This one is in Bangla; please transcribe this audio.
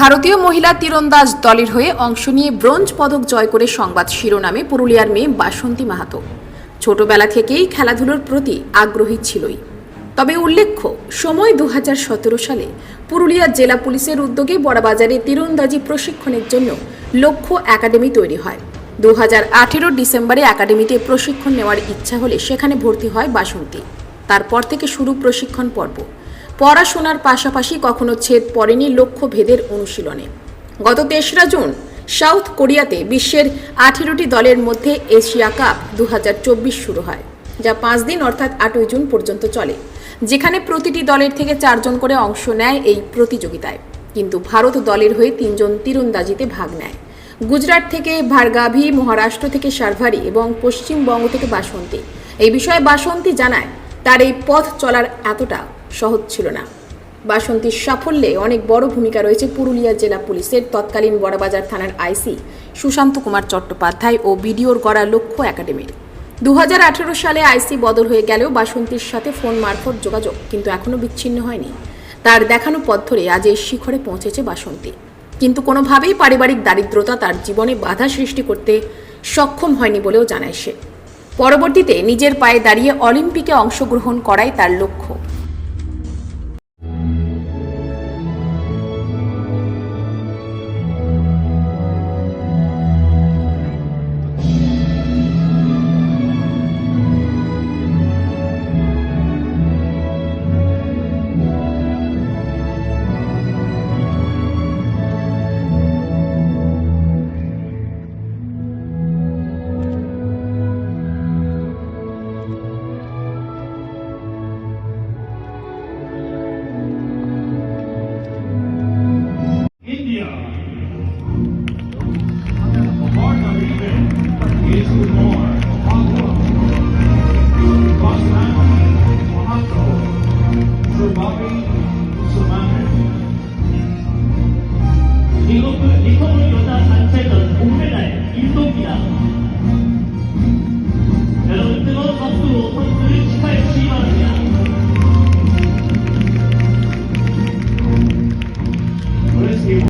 ভারতীয় মহিলা তীরন্দাজ দলের হয়ে অংশ নিয়ে ব্রোঞ্জ পদক জয় করে সংবাদ শিরোনামে পুরুলিয়ার মেয়ে বাসন্তী মাহাতো। ছোটবেলা থেকেই খেলাধুলোর প্রতি আগ্রহী ছিলই। তবে উল্লেখ্য, সময় দু হাজার সতেরো সালে পুরুলিয়া জেলা পুলিশের উদ্যোগে বড়বাজারে তীরন্দাজি প্রশিক্ষণের জন্য লক্ষ্য একাডেমি তৈরি হয়। দু হাজার আঠেরো ডিসেম্বরে একাডেমিতে প্রশিক্ষণ নেওয়ার ইচ্ছা হলে সেখানে ভর্তি হয় বাসন্তী। তারপর থেকে শুরু প্রশিক্ষণ পর্ব। পড়াশোনার পাশাপাশি কখনো ছেদ পড়েনি লক্ষ্য ভেদের অনুশীলনে। গত তেসরা জুন, সাউথ কোরিয়াতে বিশ্বের আঠেরোটি দলের মধ্যে এশিয়া কাপ দু হাজার চব্বিশ শুরু হয়, যা পাঁচ দিন অর্থাৎ আটই জুন পর্যন্ত চলে, যেখানে প্রতিটি দলের থেকে চারজন করে অংশ নেয় এই প্রতিযোগিতায়। কিন্তু ভারত দলের হয়ে তিনজন তীরন্দাজিতে ভাগ নেয়। গুজরাট থেকে ভার্গাভি, মহারাষ্ট্র থেকে সার্ভারি এবং পশ্চিমবঙ্গ থেকে বাসন্তী। এই বিষয়ে বাসন্তী জানায় তার এই পথ চলার এতটা সহজ ছিল না। বাসন্তীর সাফল্যে অনেক বড় ভূমিকা রয়েছে পুরুলিয়া জেলা পুলিশের তৎকালীন বড়বাজার থানার আইসি সুশান্ত কুমার চট্টোপাধ্যায় ও বিডিওর গড়া লক্ষ্য একাডেমির। দু হাজার আঠেরো সালে আইসি বদল হয়ে গেলেও বাসন্তীর সাথে ফোন মারফত যোগাযোগ কিন্তু এখনও বিচ্ছিন্ন হয়নি। তার দেখানো পথ ধরে আজ এই শিখরে পৌঁছেছে বাসন্তী। কিন্তু কোনোভাবেই পারিবারিক দারিদ্রতা তার জীবনে বাধা সৃষ্টি করতে সক্ষম হয়নি বলেও জানায় সে। পরবর্তীতে নিজের পায়ে দাঁড়িয়ে অলিম্পিকে অংশগ্রহণ করাই তার লক্ষ্য।